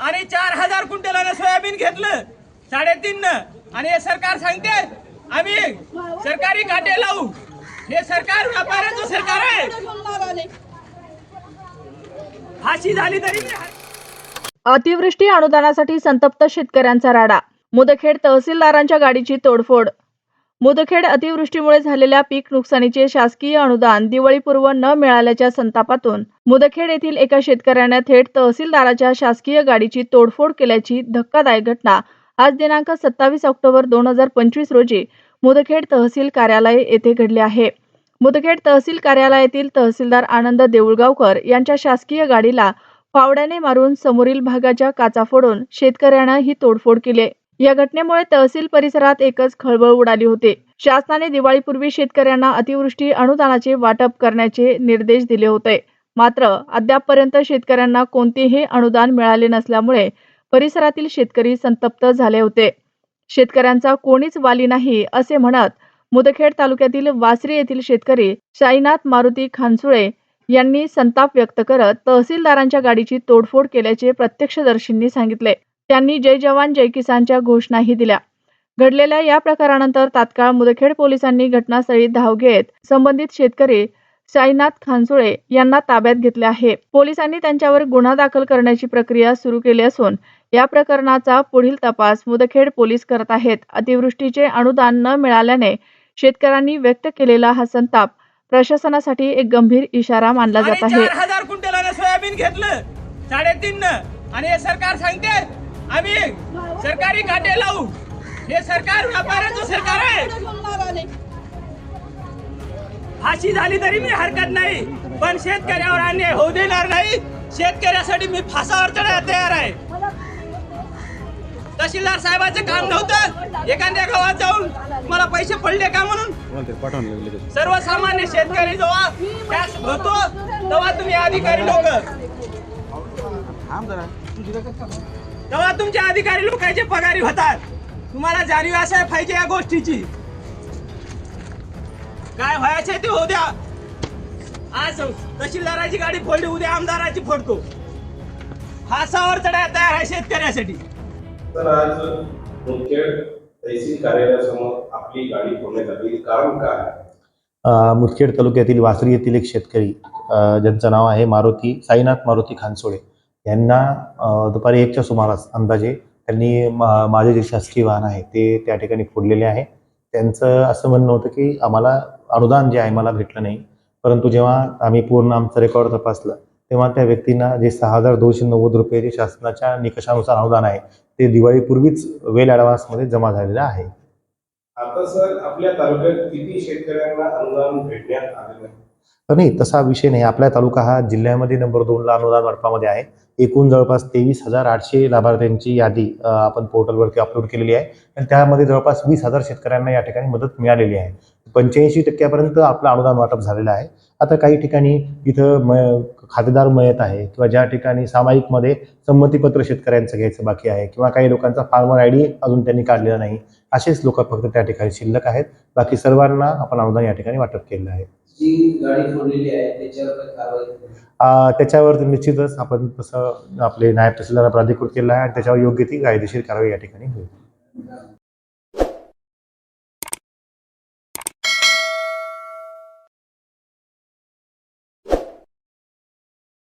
आणि चार हजार क्विंटलानं सोयाबीन घेतलं. साडेतीन न. आणि हे सरकार सांगते आम्ही सरकारी काटे लावू. हे सरकार व्यापाऱ्याचं सरकार आहे. फाशी झाली तरी अतिवृष्टी अनुदानासाठी संतप्त शेतकऱ्यांचा राडा. मुदखेड तहसीलदारांच्या गाडीची तोडफोड मुदखेड अतिवृष्टीमुळे झालेल्या पीक नुकसानीचे शासकीय अनुदान दिवाळीपूर्व न मिळाल्याच्या संतापातून मुदखेड येथील एका शेतकऱ्याने थेट तहसीलदाराच्या शासकीय गाडीची तोडफोड केल्याची धक्कादायक घटना आज दिनांक सत्तावीस ऑक्टोबर दोन हजार पंचवीस रोजी मुदखेड तहसील कार्यालय येथे घडले आहे. मुदखेड तहसील कार्यालयातील तहसीलदार आनंद देऊळगावकर यांच्या शासकीय गाडीला फावड्याने मारून समोरील भागाच्या काचा फोडून शेतकऱ्यानं ही तोडफोड केली या घटनेमुळे तहसील परिसरात एकच खळबळ उडाली होती. शासनाने दिवाळीपूर्वी शेतकऱ्यांना अतिवृष्टी अनुदानाचे वाटप करण्याचे निर्देश दिले होते. मात्र अद्यापपर्यंत शेतकऱ्यांना कोणतेही अनुदान मिळाले नसल्यामुळे परिसरातील शेतकरी संतप्त झाले होते. शेतकऱ्यांचा कोणीच वाली नाही असे म्हणत मुदखेड तालुक्यातील वासरी येथील शेतकरी साईनाथ मारुती खानसुळे यांनी संताप व्यक्त करत तहसीलदारांच्या गाडीची तोडफोड केल्याचे प्रत्यक्षदर्शींनी सांगितले. त्यांनी जय जवान जय किसानच्या घोषणाही दिल्या. घडलेल्या या प्रकारानंतर तात्काळ मुदखेड पोलिसांनी घटनास्थळी धाव घेत संबंधित शेतकरी साईनाथ खानसुळे यांना ताब्यात घेतले आहे. पोलिसांनी त्यांच्यावर गुन्हा दाखल करण्याची प्रक्रिया सुरू केली असून या प्रकरणाचा पुढील तपास मुदखेड पोलीस करत आहेत. अतिवृष्टीचे अनुदान न मिळाल्याने शेतकऱ्यांनी व्यक्त केलेला हा संताप प्रशासनासाठी एक गंभीर इशारा मानला जात आहे. हजार सोयाबीन घेतलं साडेतीन आणि हे सरकार सांगते आम्ही सरकारी काटे लावू. हे सरकार व्यापाऱ्याचं सरकार आहे. फाशी झाली तरी मी हरकत नाही. पण शेतकऱ्यावर अन्याय होऊ देणार नाही. शेतकऱ्यासाठी मी फासावर चढायला तयार आहे. तहसीलदार साहेबाचं काम नव्हतं. एखाद्या गावात जाऊन मला पैसे पडले का म्हणून? सर्वसामान्य शेतकरी जेव्हा टॅक्स भरतो तेव्हा तुम्ही अधिकारी लोक. तेव्हा तुमच्या अधिकारी लोकांचे पगारी होतात. तुम्हाला जाणीव असाय पाहिजे या गोष्टीची. काय व्हायचंय ते होऊ द्या. आज तहसीलदाराची गाडी फोडली उद्या आमदाराची फोडतो. फासावर चढायला तयार आहे शेतकऱ्यासाठी. तर आज मुदखेड तहसील कार्यालयासमोर आपली गाडी फोडण्यात आली. कारण काय? मुदखेड तालुक्यातील वासरी येथील एक शेतकरी ज्यांचं नाव आहे मारुती साईनाथ मारुती खानसोळे. यांना दुपारी एकच्या सुमारास अंदाजे त्यांनी मा- माझे जे शासकीय वाहन आहे ते त्या ठिकाणी फोडलेले आहे. त्यांचं असं म्हणणं होतं की आम्हाला अनुदान जे आहे मला भेटलं नाही. परंतु जेव्हा आम्ही पूर्ण आमचं रेकॉर्ड तपासलं तेव्हा त्या व्यक्तींना जे सहा हजार दोनशे नव्वद रुपये जे शासनाच्या निकषानुसार अनुदान आहे ते दिवाळीपूर्वीच वेल ॲडव्हान्समध्ये जमा झालेलं आहे. आता सर आपल्या तालुक्यात किती शेतकऱ्यांना अनुदान भेटण्यात आलेलं आहे? नाही तसा विषय नाही. आपला तालुका हा जिल्ह्यामध्ये नंबर दोनला अनुदान वाटपामध्ये आहे. एकूण जवळपास तेवीस हजार आठशे लाभार्थ्यांची यादी आपण पोर्टलवरती अपलोड केलेली आहे. आणि त्यामध्ये जवळपास वीस हजार शेतकऱ्यांना या ठिकाणी मदत मिळालेली आहे. पंच्याऐंशी टक्क्यापर्यंत आपलं अनुदान वाटप झालेलं आहे. आता काही ठिकाणी इथं म खातेदार मयत आहे किंवा ज्या ठिकाणी सामायिकमध्ये संमतीपत्र शेतकऱ्यांचं घ्यायचं बाकी आहे किंवा काही लोकांचा फार्मर आय डी अजून त्यांनी काढलेला नाही असेच लोक फक्त त्या ठिकाणी शिल्लक आहेत. बाकी सर्वांना आपण अनुदान या ठिकाणी वाटप केलेलं आहे. जी गाडी फोडलेली आहे त्याच्यावर काही कारवाई केली? आ, त्याच्यावर निश्चितच आपण तसं आपले नायब तहसीलदार प्राधिकृत केलं आहे आणि त्याच्यावर योग्य ती कायदेशीर कारवाई या ठिकाणी होईल